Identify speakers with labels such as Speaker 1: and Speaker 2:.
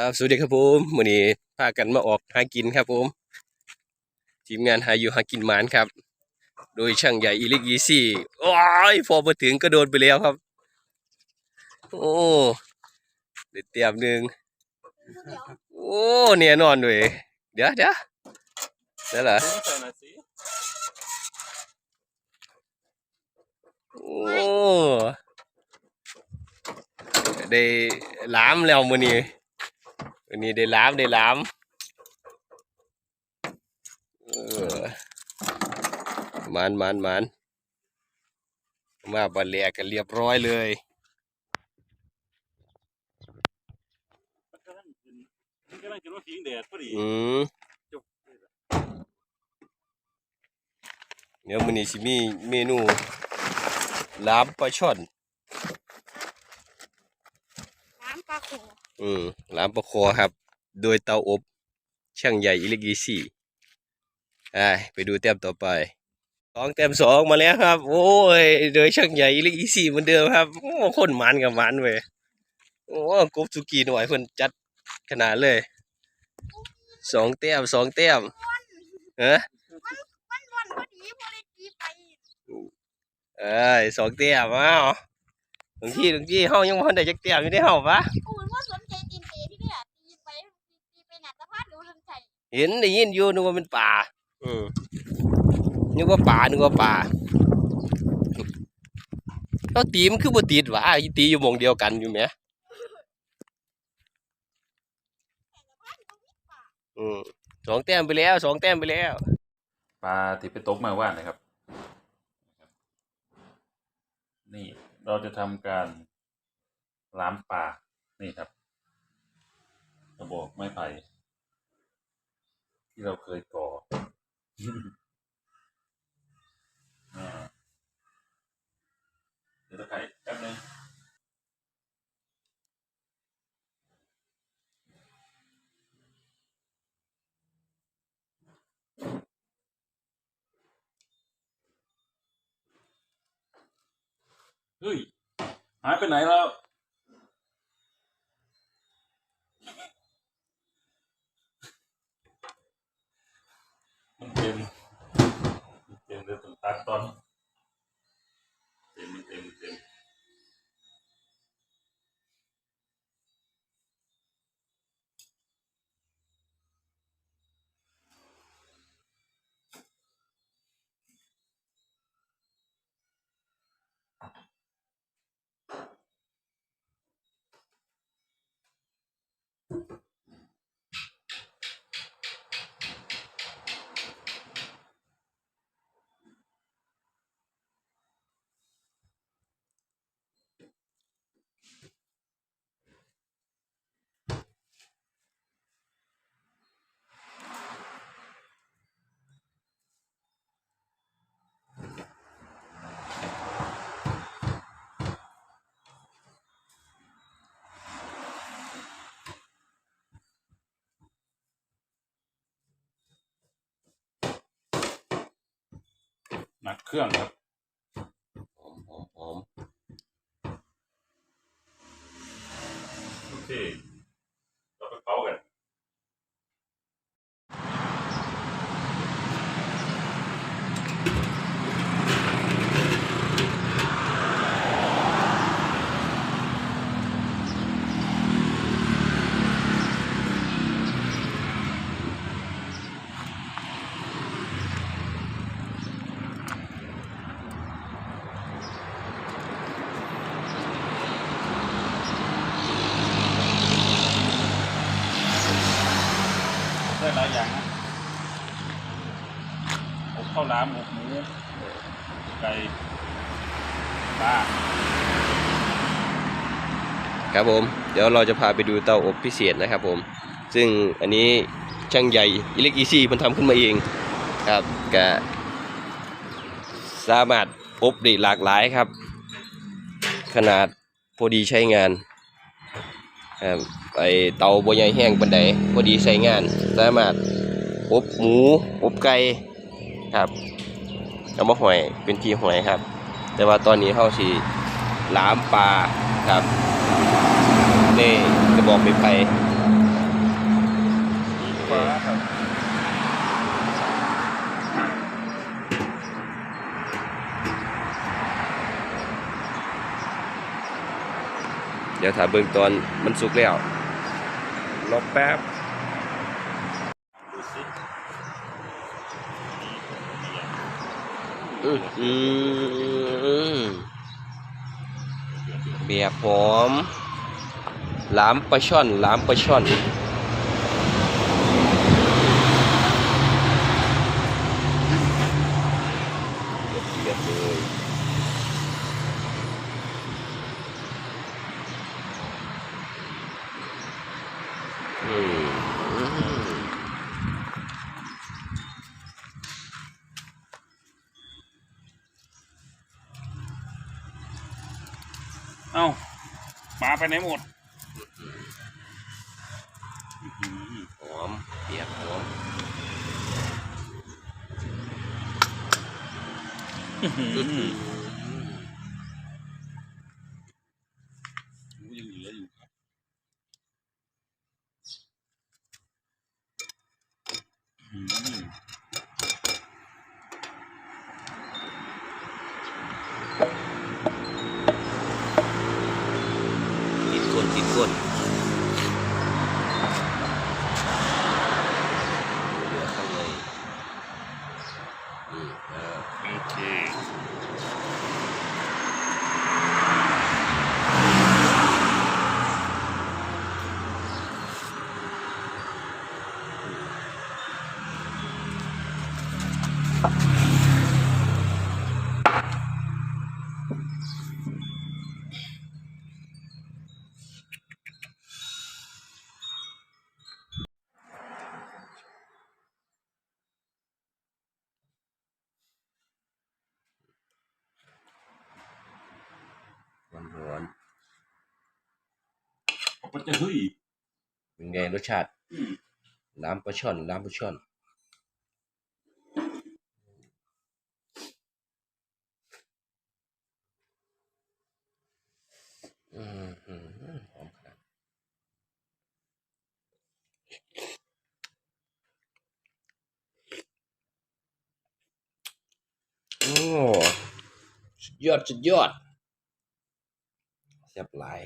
Speaker 1: ครับสวัสดีครับผมวันนี้พากันมาออกหากินครับผม ทีมงานหาอยู่หากินหมานครับ โดยช่างใหญ่อีลิกีซี่โอ้ยพอมาถึงก็โดนไปแล้วครับ โอ้เด็ดเตรียมหนึ่งโอ้เนี่ยนอนด้วยเดี๋ยวเดี๋ยวเหรอ
Speaker 2: ใส่หน่อ
Speaker 1: โอ้ได้ล้ามแล้วมื้อนี้ มื้อนี้ได้หล้ามได้หล้ามเออมันมันมันมาบันแลกกันเรียบร้อยเลย
Speaker 2: มันกำลังกินมันกำลังกินว่าพิงแดดพอดี
Speaker 1: อืม
Speaker 2: จบ
Speaker 1: เดี๋ยวมื้อนี้สิมีเมนูหลามปลาช่อน
Speaker 3: น้ำปลาโข
Speaker 1: อืมหลามปลาคอครับ โดยเตาอบ ช่างใหญ่อิเล็กอีซี่อ่ไปดูแต้มต่อไปสองแต้มสองมาแล้วครับ โอ้ยโดยช่างใหญ่อิเล็กอีซี่เหมือนเดิมครับโอ้คนมันกับมันเว้ยโอ้กบสุกี้หน่อยเพิ่นจัดขนาดเลยสองแต้มสองแต้มเอ้อ
Speaker 3: มันวันพอดีพอได้ตีไป
Speaker 1: เอ้ยสองแต้มอ้า วบางทีบางทีเฮายังบ่ทันได้จักแต้มอยู่ในเฮาปะ
Speaker 3: กูว่าสนใจตีนเตะที่เนี่ยตีไปตีไปหนักสะพานหรือสนใจ
Speaker 1: เห็นได้ยินอยู่นึกว่าเป็นป่าอืมนึกว่าป่านึกว่าป่าเราตีมันคือบ่ติดวะอีตีอยู่หมองเดียวกันอยู่แหม
Speaker 3: สะพานก็มีป่า
Speaker 1: อืมสองแต้มไปแล้วสองแต้มไปแล้ว
Speaker 2: ปลาที่ไปตกมาว่านนะครับ นี่ เราจะทำการล้ามปลานี่ครับ ระบอกไม้ไผ่ที่เราเคยก่อเดี๋ยวตะไคร้แป๊บนึง เฮ้ย หายไปไหนแล้ว มันเต็มมันเต็มเลยต้องตัดตอน นักเครื่องครับ
Speaker 1: หอมหอมหอม
Speaker 2: โอเค เราไปเผากัน ได้หลายอย่างนะ อบข้าวหลามอบหมูไก่ปลา
Speaker 1: ครับผม เดี๋ยวเราจะพาไปดูเตาอบพิเศษนะครับผม ซึ่งอันนี้ช่างใหญ่อิเล็กอีซี่มันทำขึ้นมาเองครับก็สามารถอบได้หลากหลายครับ ขนาดพอดีใช้งานครับไอเตาบัวใหญ่แห้งปันไดพอดีใช้งาน สามารถอบหมูอบไก่ ครับเอามาหอยเป็นทีหอยครับ แต่ว่าตอนนี้เขาสีหลามปลาครับนี่กระบอกไม้ไปเดี๋ยวถามเบื้องตอนมันสุกแล้วรอแป๊บ เบียบหอมหลามปลาช่อนหลามปลาช่อนเบียเลย
Speaker 2: เอ้าปลาไปไหนหมด
Speaker 1: หอมเปียกหอม
Speaker 2: ยังเหลืออยู่ครับอืม
Speaker 1: ติดก้นติดก้นเหลือข้างใน อื
Speaker 2: จะเฮ้ย
Speaker 1: เป็นไงรสชาติน้ำปลาช่อนน้ำปลาช่อนอืมอืมหอมขนาดโอ้ยอดสุดยอดแซ่บหลาย